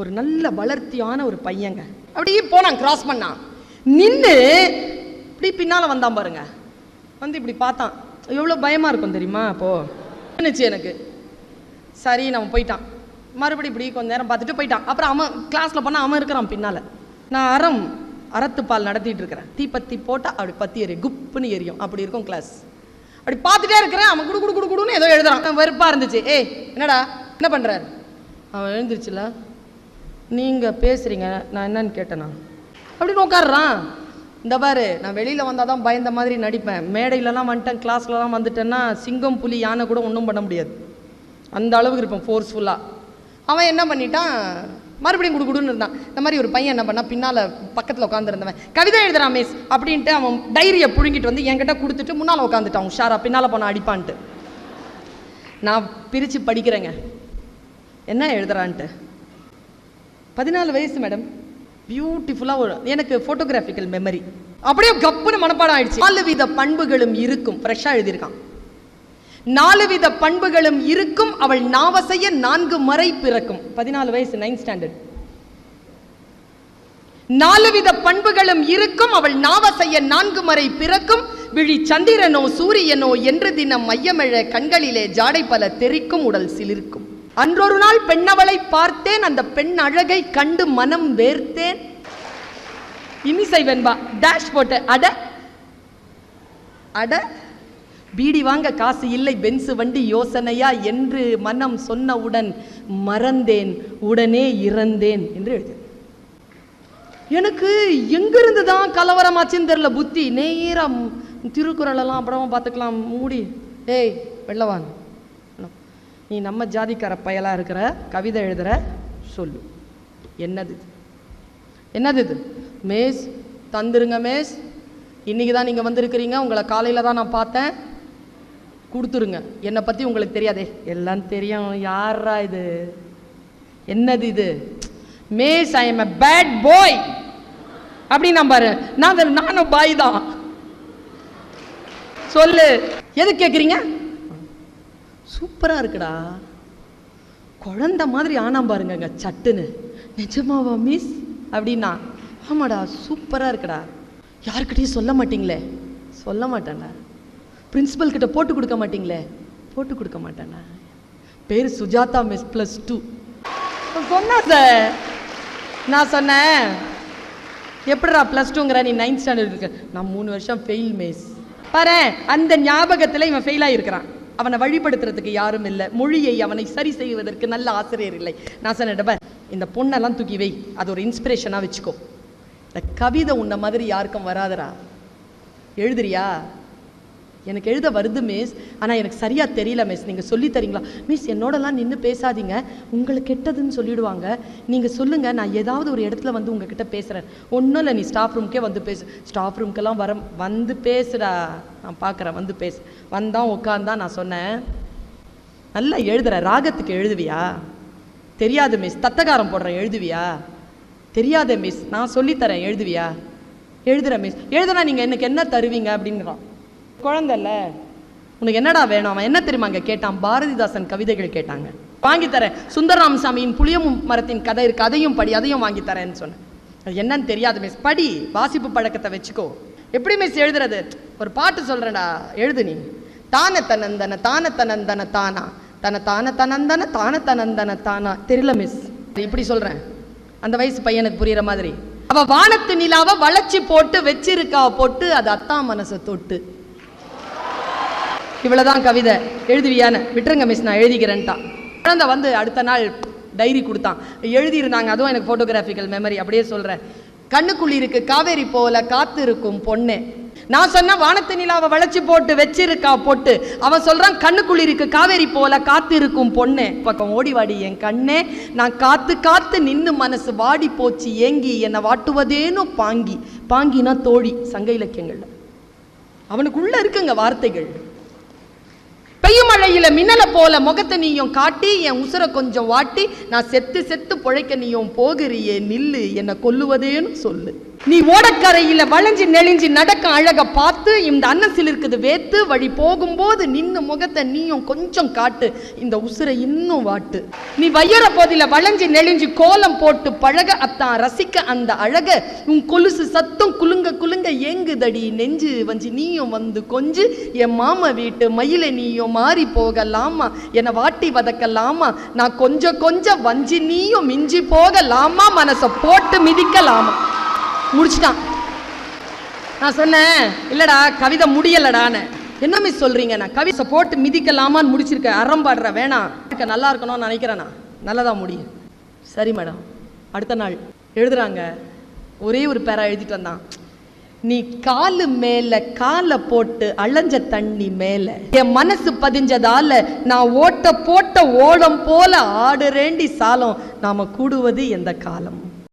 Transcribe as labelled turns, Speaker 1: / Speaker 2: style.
Speaker 1: ஒரு நல்ல வளர்த்தியான ஒரு பையங்க. அப்படியே போனான் கிராஸ் பண்ணான். நின்று இப்படி பின்னால் வந்தான் பாருங்க. வந்து இப்படி பார்த்தான். எவ்வளோ பயமாக இருக்கும் தெரியுமா அப்போது இருந்துச்சு எனக்கு. சரி நம்ம போயிட்டான். மறுபடியும் இப்படி கொஞ்ச நேரம் பார்த்துட்டு போயிட்டான். அப்புறம் அவன் கிளாஸில் போனால் அவன் இருக்கிறான் பின்னால். நான் அறம் அறத்துப்பால் நடத்திட்டு இருக்கிறேன். தீப்பத்தி போட்டால் அப்படி பத்தி எரியும் குப்புன்னு எரியும். அப்படி இருக்கும் கிளாஸ் அப்படி பார்த்துட்டே இருக்கிறேன். அவன் குடு குடு குடு குடுன்னு ஏதோ எழுதுறான். வெறுப்பாக இருந்துச்சு. ஏய் என்னடா? என்ன பண்ணுறாரு அவன் எழுந்துருச்சுல? நீங்கள் பேசுகிறீங்க நான் என்னன்னு கேட்டேண்ணா அப்படின்னு உட்காடுறான் இந்த பாரு நான் வெளியில் வந்தால் தான் பயந்த மாதிரி நடிப்பேன். மேடையிலலாம் வந்துட்டேன் கிளாஸ்லலாம் வந்துட்டேன்னா சிங்கம் புலி யானை கூட ஒன்றும் பண்ண முடியாது. அந்த அளவுக்கு இருப்பேன் ஃபோர்ஸ்ஃபுல்லாக அவன் என்ன பண்ணிட்டான்? மறுபடியும் குடு இருந்தான். இந்த மாதிரி ஒரு பையன் என்ன பண்ணால் பின்னால் பக்கத்தில் உட்காந்துருந்தவன் கவிதை எழுதுறான் மிஸ் அப்படின்ட்டு அவன் டைரியை புழுங்கிட்டு வந்து என்கிட்ட கொடுத்துட்டு முன்னால் உட்காந்துட்டான் உஷாரா பின்னால் போன அடிப்பான்ட்டு. நான் பிரித்து படிக்கிறேங்க. என்ன எழுதுறான்ட்டு? பதினாலு வயசு மேடம் பியூட்டிஃபுல்லாக ஒரு எனக்கு ஃபோட்டோகிராஃபிக்கல் மெமரி அப்படியே கப்புன்னு மனப்பாடம் ஆயிடுச்சு. நாலு வித பண்புகளும் இருக்கும். ஃப்ரெஷ்ஷாக எழுதியிருக்கான். நாலு வித பண்புகளும் இருக்கும். அவள் நாவசைய நான்கு மறை பிறக்கும். பதினாலு வயசு நைன்த் ஸ்டாண்டர்ட் நாலு வித பண்புகளும் இருக்கும். அவள் நாவசைய நான்கு மறை பிறக்கும். விழி சந்திரனோ சூரியனோ என்று தினம் மையமிழ கண்களிலே ஜாடை பல தெரிக்கும் உடல் சிலிர்க்கும். அன்றொரு நாள் பெண்ணவளை பார்த்தேன். அந்த பெண் அழகை கண்டு மனம் வேர்த்தேன். இனிசை வெண்பா டேஷ் போட்டு அட அட பீடி வாங்க காசு இல்லை பென்சு வண்டி யோசனையா என்று மனம் சொன்னவுடன் மறந்தேன் உடனே இறந்தேன் என்று எழுது. எனக்கு எங்கிருந்து தான் கலவரமாச்சுன்னு தெரில புத்தி. நேரம் திருக்குறள் எல்லாம் அப்புறமா பார்த்துக்கலாம் மூடி. ஏய் வெள்ளவாங்க நீ நம்ம ஜாதிக்கார பயலாக இருக்கிற கவிதை எழுதுற சொல்லு. என்னது இது? என்னது இது? மேஸ் தந்துருங்க மேஸ். இன்றைக்கி தான் நீங்கள் வந்திருக்கிறீங்க உங்களை காலையில் தான் நான் பார்த்தேன். கொடுத்துருங்க. என்னை பற்றி உங்களுக்கு தெரியாதே. எல்லாம் தெரியும். யாரா இது? என்னது இது? Maze I am a bad boy அப்படின்னு நான் பாரு. நான் நானும் பாய் தான். சொல்லு. எது கேட்குறீங்க சூப்பராக இருக்குடா. குழந்த மாதிரி ஆனாம் பாருங்கங்க சட்டுன்னு. நிஜமாவா மிஸ் அப்படின்னா ஆமாடா சூப்பராக இருக்குடா. யாருக்கிட்டையும் சொல்ல மாட்டிங்களே? சொல்ல மாட்டேன்டா. பிரின்சிபல் கிட்ட போட்டு கொடுக்க மாட்டிங்களே? போட்டு கொடுக்க மாட்டேன்டா. பேர் சுஜாதா மிஸ் ப்ளஸ் டூ சொன்னா சார் நான் சொன்னேன். எப்படிடா ப்ளஸ் டூங்கிற நீ நைன்த் ஸ்டாண்டர்ட் இருக்க. நான் மூணு வருஷம் ஃபெயில் மிஸ் பாரு அந்த ஞாபகத்தில் இவன் ஃபெயில் ஆகிருக்கிறான் அவனை வழிபடுத்துறதுக்கு யாரும் இல்லை. மொழியை அவனை சரி செய்வதற்கு நல்ல ஆசிரியர் இல்லை. நான் சொன்னேன் இந்த பொண்ணெல்லாம் தூக்கி வை. அது ஒரு இன்ஸ்பிரேஷனாக வச்சுக்கோ. இந்த கவிதை உன்ன மாதிரி யாருக்கும் வராதடா. எழுதுறியா? எனக்கு எழுத வருது மிஸ் ஆனால் எனக்கு சரியாக தெரியல மிஸ் நீங்கள் சொல்லி தரீங்களா? மிஸ் என்னோடலாம் நின்று பேசாதீங்க. உங்களுக்கு கெட்டதுன்னு சொல்லிடுவாங்க. நீங்கள் சொல்லுங்கள் நான் ஏதாவது ஒரு இடத்துல வந்து உங்ககிட்ட பேசுகிறேன் ஒன்றும் இல்லை நீ ஸ்டாஃப் ரூம்க்கே வந்து பேசு. ஸ்டாஃப் ரூம்க்கெல்லாம் வர வந்து பேசுடா. நான் பார்க்குறேன் வந்து பேசு. வந்தான் உட்காந்தான் நான் சொன்னேன். நல்லா எழுதுற ராகத்துக்கு எழுதுவியா? தெரியாது மிஸ் தத்தகாரம் போடுறேன் எழுதுவியா? தெரியாதே மிஸ் நான் சொல்லித்தரேன் எழுதுவியா? எழுதுகிறேன் மிஸ் எழுதுனா நீங்கள் எனக்கு என்ன தருவீங்க அப்படிங்கிறான் குழந்தைல. உனக்கு என்னடா வேணும்? அவன் என்ன தெரியுமா அங்கே கேட்டான்? பாரதிதாசன் கவிதைகள் கேட்டாங்க. வாங்கித்தரேன் தரேன். சுந்தரராமசாமியின் புளியம் மரத்தின் கதை இருக்கு. அதையும் படி அதையும் வாங்கித்தரேன்னு சொன்னேன். அது என்னன்னு தெரியாது மிஸ் படி வாசிப்பு பழக்கத்தை வச்சுக்கோ. எப்படி மிஸ் எழுதுறது? ஒரு பாட்டு சொல்கிறேன்டா எழுது நீ. தான தனந்தன தான தனந்தன தானா. தன தான தனந்தன தான தனந்தன தானா. தெரியல மிஸ் இப்படி சொல்கிறேன் அந்த வயசு பையனுக்கு புரியுற மாதிரி. அவ வானத்து நிலாவை வளைச்சி போட்டு வச்சிருக்கா போட்டு அது அத்தா மனசை தொட்டு. இவ்வளோதான் கவிதை எழுதுவியான்னு விட்டுருங்க மிஸ் நான் எழுதிக்கிறேன்ட்டான் குழந்தை வந்து அடுத்த நாள் டைரி கொடுத்தான். எழுதியிருந்தாங்க அதுவும் எனக்கு ஃபோட்டோகிராஃபிக்கல் மெமரி அப்படியே சொல்கிறேன் கண்ணுக்குள்ளி இருக்கு காவேரி போல காத்து இருக்கும் பொண்ணு. நான் சொன்ன வானத்து நிலாவை வளைச்சு போட்டு வச்சிருக்கா பொட்டு. அவன் சொல்றான் கண்ணுக்குள்ளி இருக்கு காவேரி போல காத்து இருக்கும் பொண்ணு. பக்கம் ஓடி வாடி என் கண்ணே. நான் காத்து காத்து நின்று மனசு வாடி போச்சு ஏங்கி என்னை வாட்டுவதேனோ பாங்கி. பாங்கினா தோழி சங்க இலக்கியங்கள்ல. அவனுக்குள்ள இருக்குங்க வார்த்தைகள். பெய்யும் மழையில மின்னல போல முகத்தை நீயும் காட்டி என் உசுரை கொஞ்சம் வாட்டி நான் செத்து செத்து பொழைக்க நீயும் போகிறியே நில்லு என்னை கொல்லுவதேன்னு சொல்லு. நீ ஓடக்கரையில வளைஞ்சு நெளிஞ்சு நடக்க அழக பார்த்து இந்த அன்னசில் இருக்குது வேத்து வழி போகும்போது நின்னு முகத்தை நீயும் கொஞ்சம் காட்டு. இந்த உசுரை இன்னும் வாட்டு. நீ வையற போதில வளைஞ்சு நெளிஞ்சு கோலம் போட்டு பழக அத்தான் ரசிக்க அந்த அழக. உன் கொலுசு சத்தம் குலுங்க குலுங்க ஏங்குதடி நெஞ்சு வஞ்சி நீயும் வந்து கொஞ்சு. என் மாமா வீட்டு மயில நீயும் மாறி போகலாமா? என்னை வாட்டி வதக்கலாமா? நான் கொஞ்சம் கொஞ்சம் வஞ்சி நீயும் மிஞ்சி போகலாமா? மனசை போட்டு மிதிக்கலாமா? முடிச்சிட்டான். நான் சொன்னேன் இல்லடா கவிதை முடியலடான்னு. என்ன மிஸ் சொல்கிறீங்க நான் கவிதை போட்டு மிதிக்கலாமான்னு முடிச்சிருக்கேன். அறம்பாடுற வேணாம். இருக்க நல்லா இருக்கணும்னு நினைக்கிறேண்ணா நல்லதாக முடியும் சரி மேடம். அடுத்த நாள். எழுதுறாங்க. ஒரே ஒரு பேரா எழுதிட்டு வந்தான். நீ காலு மேல காலை போட்டு அலைஞ்ச தண்ணி மேல என் மனசு பதிஞ்சதால நான் ஓட்ட போட்ட ஓடம் போல ஆடுறேண்டி சாலம். நாம கூடுவது எந்த காலம்?